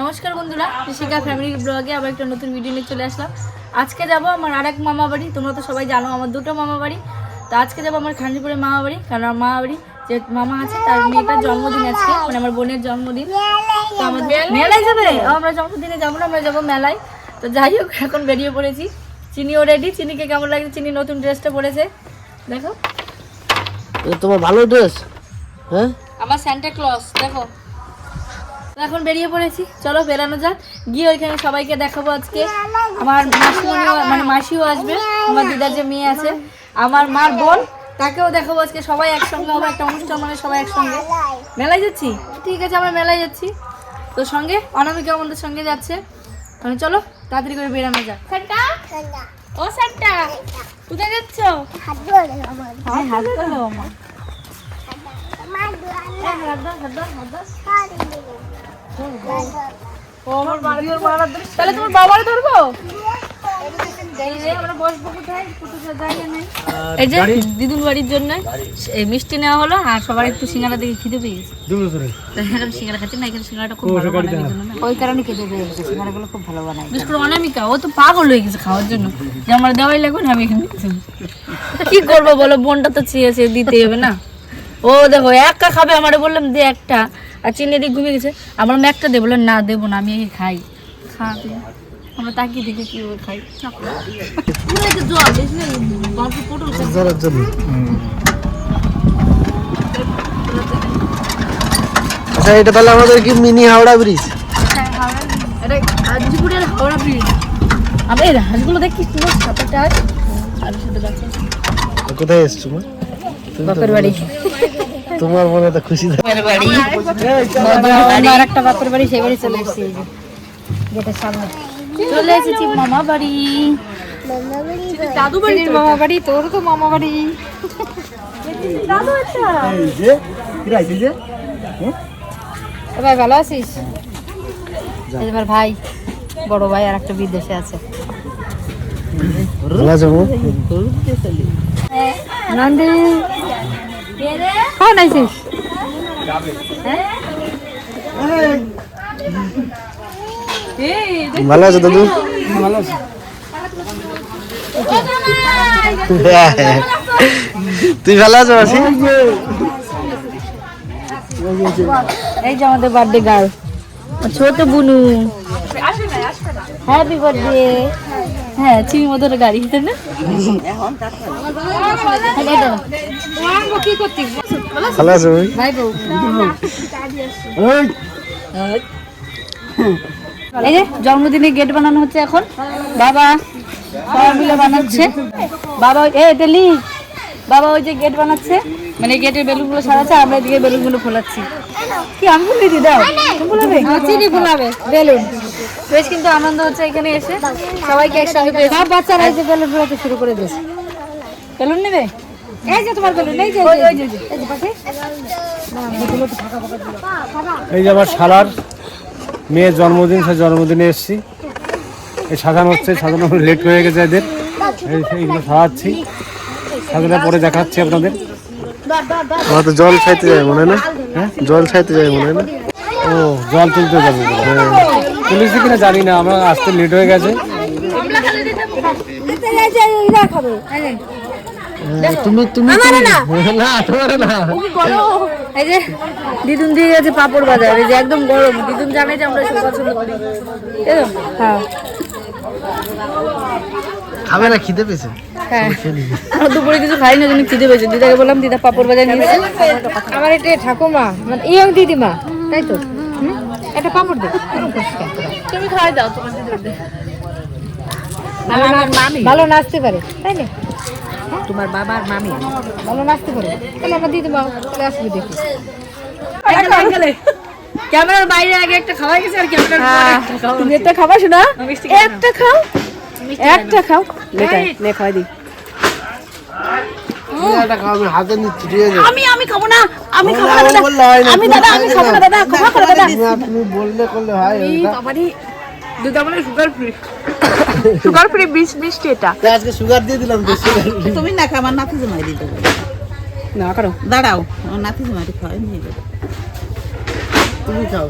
নমস্কার বন্ধুরা ঋষিকা ফ্যামিলির ব্লগে আবার একটা নতুন ভিডিও নিয়ে চলে আসলাম। আজকে যাব আমার আরেক মামা বাড়ি তোমরা তো সবাই জানো আমার দুটো মামা বাড়ি। তো আজকে যাব আমার খানজিপুরের মামা বাড়ি কারণ আমার মামা বাড়ি যে মামা আছে তার মেয়েটার জন্মদিন আজকে মানে আমার বোনের জন্মদিন। তো আমার মেলায় যাবে? আমরা জন্মদিনে যাব না আমরা যাব মেলায়। তো যাই হোক এখন বেরিয়ে পড়েছি। চিনিও রেডি চিনিকে কেমন লাগে চিনি নতুন ড্রেসটা পরেছে। দেখো। তোমার ভালো ড্রেস হ্যাঁ? আমার স্যান্টা ক্লস দেখো। এখন বেরিয়ে পড়েছি। চলো বেরানো যাক। গিয়ে ওইখানে সবাইকে দেখাবো আজকে। আমার মাসিমণিও মানে মাসিও আসবে। আমার দিদার যে মেয়ে আছে আমার মার বোন তাকেও দেখাবো আজকে। সবাই একসঙ্গে হবে একটা অনুষ্ঠান মানে সবাই একসঙ্গে। মেলায় যাচ্ছি? ঠিক আছে আমরা মেলায় যাচ্ছি। তো সঙ্গে অনামিকা আমাদের সঙ্গে যাচ্ছে। তাহলে চলো তাড়াতাড়ি করে বেরানো যাক। ও স্যান্টা কোথায় যাচ্ছ? হাত হ্যাঁ, হাত ধরে- তাহলে তোমার বাবারে ধরবো? এই যে বাড়ির জন্য এই মিষ্টি নেওয়া হলো আর সবার একটু সিঙ্গারা দেখে খিদে পেয়ে গেছে। সিঙ্গারা খাচ্ছি না এখানে সিঙ্গারাটা খুব ভালো বানায় ওই কারণে খেতে পেয়ে গেছে সিঙ্গারাগুলো খুব ভালো বানায়। বিশেষ করে অনামিকা ও তো পাগল হয়ে গেছে খাওয়ার জন্য। যে আমার দেওয়াই লাগবে না আমি এখানে। কি করব বলো বোনটা তো চেয়েছে দিতে হবে না। ও দেখো একা খাবে আমারে বললাম দে একটা। আর চিনি দিয়ে ঘুমিয়ে গেছে। আমার আমি একটা দেবো না দেবো না আমি এই খাই। খাবে। আমরা তাকিয়ে দেখে কি খাই। আচ্ছা এটা তাহলে আমাদের কি মিনি হাওড়া ব্রিজ এটা আজপুরের হাওড়া ব্রিজ আমি এই হাঁসগুলো দেখি কি সাঁতারটা হয় আর সাথে যাচ্ছে। কোথায় এসছো মা? বাপের বাড়ি। তোমার মনে তো খুশি থাকে। আর একটা বাপের বাড়ি সেই বাড়ি চলে এসেছি গেটের সামনে। চলে এসেছি মামা বাড়ি। দাদু বাড়ি মামা বাড়ি তোর তো মামা বাড়ি। দাদু ভাই ভালো আছিস? আমার ভাই বড় ভাই আর একটা বিদেশে আছে। ভালো আছো নন্দী খাওয়া নাইছিস ভালো আছো দাদু? তুই ভালো আছো মাসি? এই যে আমাদের বার্থডে গার্ল ছোট বুনু। হ্যাপি বার্থডে হ্যাঁ চিনি গাড়ি হিতে না? এই। যে জন্মদিনে গেট বানানো হচ্ছে এখন। বাবা সবাই মিলে বানাচ্ছে। বাবা ওই- এ তেলি বাবা ওই যে গেট বানাচ্ছে। মানে গেটের বেলুনগুলো সারাচ্ছে আর আমরা এদিকে বেলুনগুলো ফোলাচ্ছি। কি আমি ফুলিয়ে দিই দাও তুমি ফোলাবে চিনি ফুলাবে। বেলুন। বেশ কিন্তু আনন্দ হচ্ছে এখানে এসে। সবাইকে একসঙ্গে সব বাচ্চারা এই যে বেলুন ফোলাতে শুরু করে দিয়েছে। বেলুন নেবে? এই যে তোমার বেলুন এই যে ওই ওই যে, এই যে পাশে এই যে আমার শালার মেয়ের জন্মদিন সে জন্মদিনে এসেছি। এই সাজানো হচ্ছে সাজানো লেট হয়ে গেছে এদের। এইগুলো সাজাচ্ছি। সাজানোর পরে দেখাচ্ছি আপনাদের। আমার তো জল খাইতে যায় মনে হয় না? হ্যাঁ? জল খাইতে যায় মনে হয় না? ও জল তুলতে যাব। তুলেছি কিনা জানি না আমরা আসতে লেট হয়ে গেছে। তুমি তুমি না। না তোমার না। এই যে দিদুন দিয়ে গেছে পাপড় বাজার। এই যে একদম গরম। দিদুন জানে যে আমরা সব পছন্দ করি। এই তো? হ্যাঁ। খাবে না খিদে পেয়েছে। হ্যাঁ। দুপুরে কিছু খাই না জন্য খিদে পেয়েছে। দিদাকে বললাম দিদা পাপড় বাজার নিয়ে আমার এটা ঠাকুমা মানে ইয়ং দিদিমা। তাই তো? একটা পাপড় দে? তুমি খাওয়াই দাও তোমার ভালো নাচতে পারে তাই না? তোমার বাবার মামি। ভালো নাচতে পারে। তাহলে আমার দিদিমা চলে আসবে দেখি। ক্যামেরার বাইরে আগে একটা খাওয়া গেছে আর ক্যামেরার তুমি একটা খাবার শোনা। একটা খাও একটা খাও। নে খাওয়াই সুগার ফ্রি সুগার ফ্রি এটা। আজকে সুগার দিয়ে দিলাম আচ্ছা, তুমি না আমার নাতি জমাই দিতে না দাঁড়াও আমার নাতি জমাই দিতে খাও নিয়ে তুমি খাও।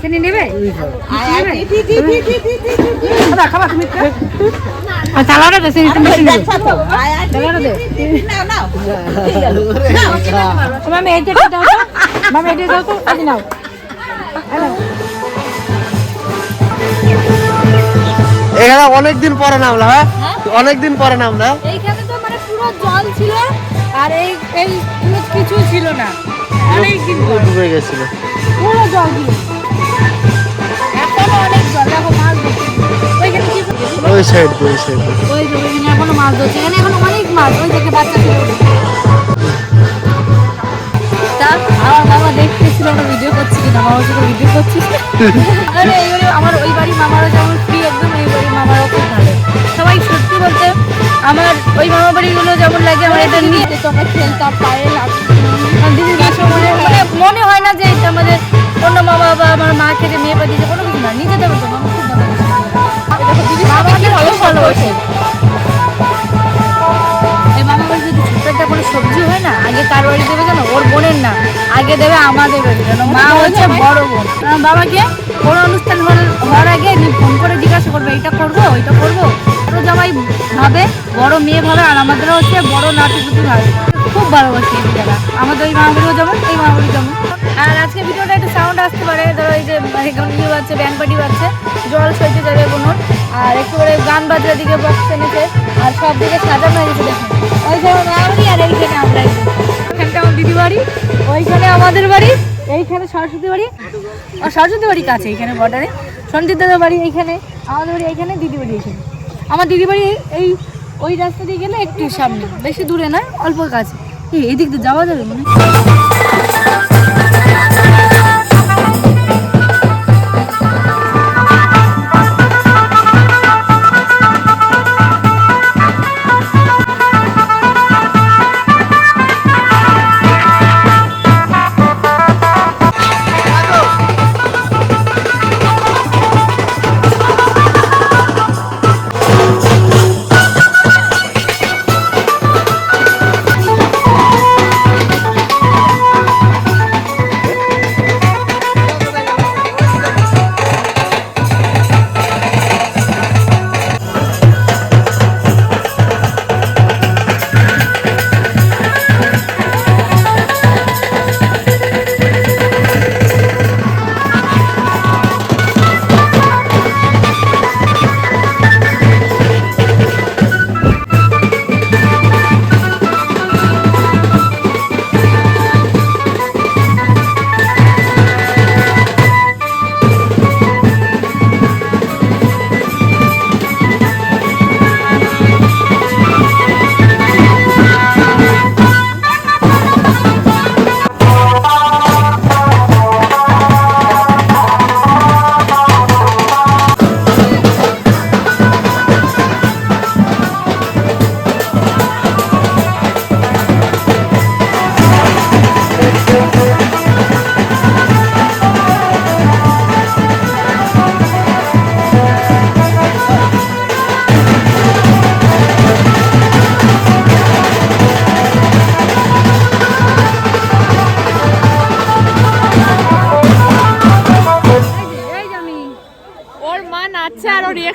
কেন নেবে? তুমি খাও। তুমি আর চালাটা দে চিনি তুমি চিনি দেখছ তো আয় আয় টি টি টি টি নাও নাও। মামি এইটা দাও তো। মামি এইটা দাও তো আজ নাও। এখানে অনেকদিন পরে নামলা হ্যাঁ? অনেকদিন পরে নামলা এইখানে তো মানে পুরো জল ছিল আর এই এই কিছু ছিল না। অনেক দিন পুরো। ডুবে গেছিল। পুরো জল ছিল। এখনও অনেক জল। দেখো ওই সাইড ওই সাইড যে এখনও মাছ ধরছে। এখানে এখন অনেক মাছ, ওই থেকে বাচ্চা ছিল। তা আমার ভিডিও করছি মামার সাথে ভিডিও করছি। আরে আমার, ওই বাড়ি মামারও যেমন ফ্রি একদম এই বাড়ি মামারও খুব ভালো। সবাই সত্যি বলতে, আমার ওই মামা যেমন লাগে, আমার এটা নিয়ে তো আমরা খেলতাম, পায়ে মনে মানে হয় না যে এটা আমাদের অন্য মামা বা আমার মা থেকে মেয়ে বা দিদি কোনো কিছু না, নিজেদের মতো ভালোবাসে এই মামা বাড়ি যদি ছোট্ট একটা কোনো সবজি হয় না? আগে কার বাড়ি দেবে জানো? ওর বোনের না। আগে দেবে আমাদের বাড়ি মা হচ্ছে বড়? বোন। বাবাকে কোনো অনুষ্ঠান হওয়ার- আগে ফোন করে জিজ্ঞাসা করবে এটা করব ওইটা করব? ছোট জামাই ভাবে বড় মেয়ে ভাবে আর আমাদেরও হচ্ছে বড় নাতিপুতি ভাবে। খুব ভালোবাসি এই জায়গা আমাদের ওই মামাবাড়িও যেমন এই মামাবাড়ি যেমন আর আজকে ভিডিওটা একটু সাউন্ড আসতে পারে এই যে এখন ইয়ে বাজছে ব্যাংক পার্টি বাজছে জল সইতে যাবে বোনর আর একটু করে গান বাজার দিকে বক্স এনেছে আর সব দিকে সাজানো হয়েছে দেখুন। ওই আমি আর এইখানে আমরা এখানটা আমার দিদি বাড়ি, ওইখানে আমাদের বাড়ি, এইখানে সরস্বতী বাড়ি, ও সরস্বতী বাড়ি কাছে এইখানে বর্ডারে সঞ্জিত দাদার বাড়ি এইখানে, আমাদের বাড়ি এইখানে, দিদি বাড়ি এইখানে। আমার দিদি বাড়ি এই- ওই রাস্তা দিয়ে গেলে একটু সামনে, বেশি দূরে নয়, অল্প কাছে। এদিক দিয়ে যাওয়া যাবে মানে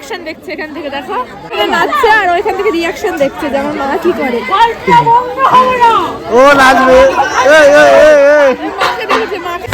রিয়াকশন দেখছে এখান থেকে দেখো। নাচছে আর ওইখান থেকে রিয়াকশন দেখছে যে আমার মা কি করে। ও নাচবে। এই এই এই এই। মাকে দেখেছে মাকে।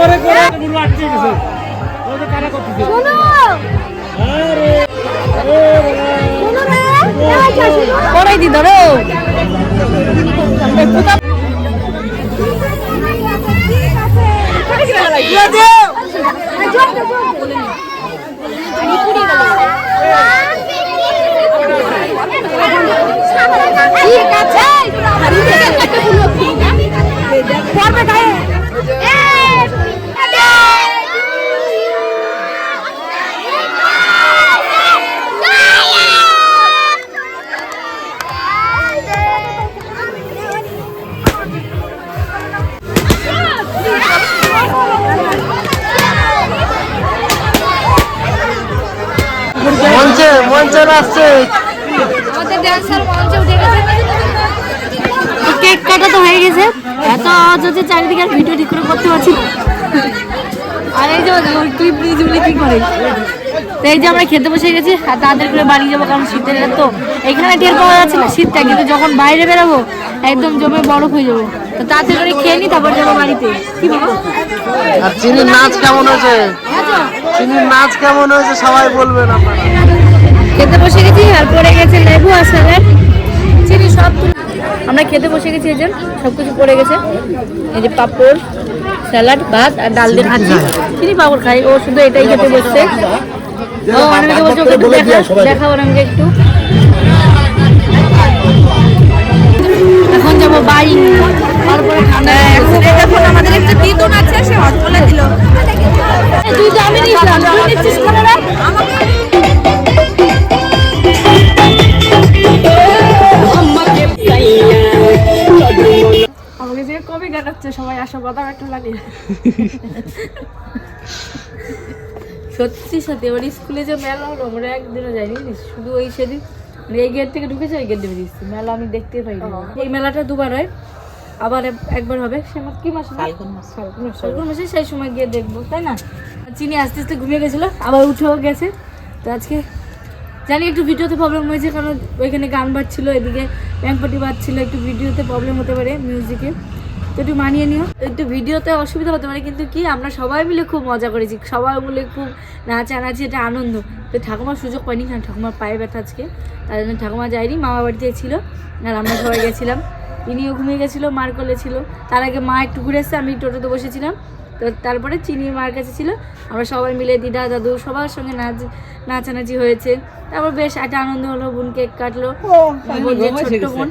করে করে গুলো আটকে গেছে ওদের কারা করতেছে? পরে দি ধরো আসছে। আমাদের ড্যান্সার মঞ্চে উঠে গেছে। কেক কাটা তো হয়ে গেছে। এত আওয়াজ হচ্ছে চারিদিকে আর ভিডিও ঠিক করে করতে পারছি আর এই যে ক্লিপ নিয়ে জুলে কি করে? তো এই যে আমরা খেতে বসে গেছি আর তাদের করে বাড়ি যাব কারণ শীতের রাত তো। এখানে টের পাওয়া যাচ্ছে না শীতটা কিন্তু যখন বাইরে বেরোবো একদম জমে বরফ হয়ে যাবে। তো তাড়াতাড়ি করে খেয়ে নি তারপর যাব বাড়িতে। কি আর চিনির নাচ কেমন হয়েছে? চিনির নাচ কেমন হয়েছে সবাই বলবেন আপনারা। খেতে বসে গেছি আর পড়ে গেছে লেবু আর স্যালাড। চিনি সব আমরা খেতে বসে গেছি এই যে সব কিছু পড়ে গেছে। এই যে পাপড় স্যালাড ভাত আর ডাল দিয়ে ভাজি। চিনি পাপড় খাই ও শুধু এটাই খেতে বসছে। ও অনেকে বলছে ওকে একটু দেখা দেখাবো আমাকে একটু। সত্যি সত্যি এবার স্কুলে যে মেলা হলো আমরা একদিনও যাইনি? শুধু ওই সেদিন এই গেট থেকে ঢুকেছে ওই গেট দিয়ে বেরিয়েছি মেলা আমি দেখতে পাইনি। এই মেলাটা দুবার হয়। আবার একবার হবে। সে কি মাস ফাল্গুন মাস। ফাল্গুন মাসে। সেই সময় গিয়ে দেখব তাই না? চিনি আস্তে আস্তে ঘুমিয়ে গেছিল আবার উঠেও গেছে। তো আজকে জানি একটু ভিডিওতে প্রবলেম হয়েছে কারণ ওইখানে গান বাজছিল এদিকে ব্যাংকপাটি বাজছিল একটু ভিডিওতে প্রবলেম হতে পারে মিউজিকে তো একটু মানিয়ে নিও। একটু ভিডিওতে অসুবিধা হতে পারে কিন্তু কি আমরা সবাই মিলে খুব মজা করেছি। সবাই মিলে খুব নাচানাচি এটা আনন্দ। তো ঠাকুমার সুযোগ পাইনি কারণ ঠাকুমার পায়ে ব্যথা আজকে। তার জন্য ঠাকুমা যায়নি মামা বাড়িতে ছিল। আর আমরা সবাই গেছিলাম। ইনিও ঘুমিয়ে গেছিল মার কোলে ছিল। তার আগে মা একটু ঘুরে এসছে আমি টোটোতে বসেছিলাম। তো তারপরে চিনি মার কাছে ছিল। আমরা সবাই মিলে দিদা দাদু সবার সঙ্গে নাচ নাচানাচি হয়েছে। তারপর বেশ একটা আনন্দ হলো বোন কেক কাটলো। ছোট্ট বোন।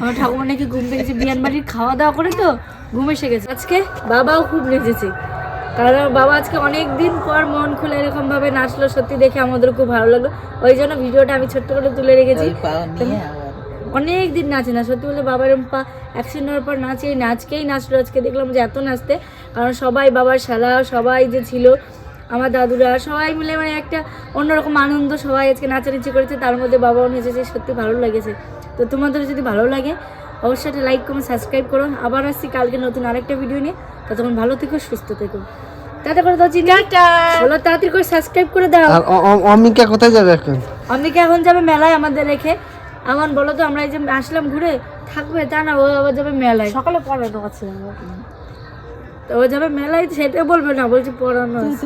আমার ঠাকুমা নাকি ঘুম থেকে গেছে বিয়ান বাড়ির খাওয়া দাওয়া করে তো ঘুম এসে গেছে। আজকে বাবাও খুব নেচেছে। কারণ আমার বাবা আজকে অনেক দিন পর মন খুলে এরকম ভাবে নাচলো সত্যি দেখে আমাদের খুব ভালো লাগল। ওই জন্য ভিডিওটা আমি ছোট্ট করে তুলে রেখেছি। অনেক দিন নাচে না সত্যি বলে বাবার পা অ্যাক্সিডেন্ট হওয়ার পর নাচে নাচকেই নাচলো। আজকে দেখলাম যে এত নাচতে কারণ সবাই বাবার শালা সবাই যে ছিল আমার দাদুরা সবাই মিলে মানে একটা অন্যরকম আনন্দ সবাই আজকে নাচানাচি করেছে তার মধ্যে বাবাও নেচেছে সত্যি ভালো লেগেছে। তো তোমাদের যদি ভালো লাগে অবশ্যই একটা লাইক কমেন্ট সাবস্ক্রাইব করো। আবার আসছি কালকে নতুন আরেকটা ভিডিও নিয়ে। ততক্ষণ ভালো থেকো সুস্থ থেকো। তাতে করে দাও চিনি। বলো তাড়াতাড়ি করে সাবস্ক্রাইব করে দাও। অমিকা কোথায় যাবে এখন? অম্বিকা এখন যাবে মেলায় আমাদের রেখে। এমন বলো তো আমরা এই যে আসলাম ঘুরে থাকবে? তা না ও আবার যাবে মেলায়। সকালে পড়ানো আছে তো ও যাবে মেলায় সেটা বলবে না বলছি পড়ানো আছে।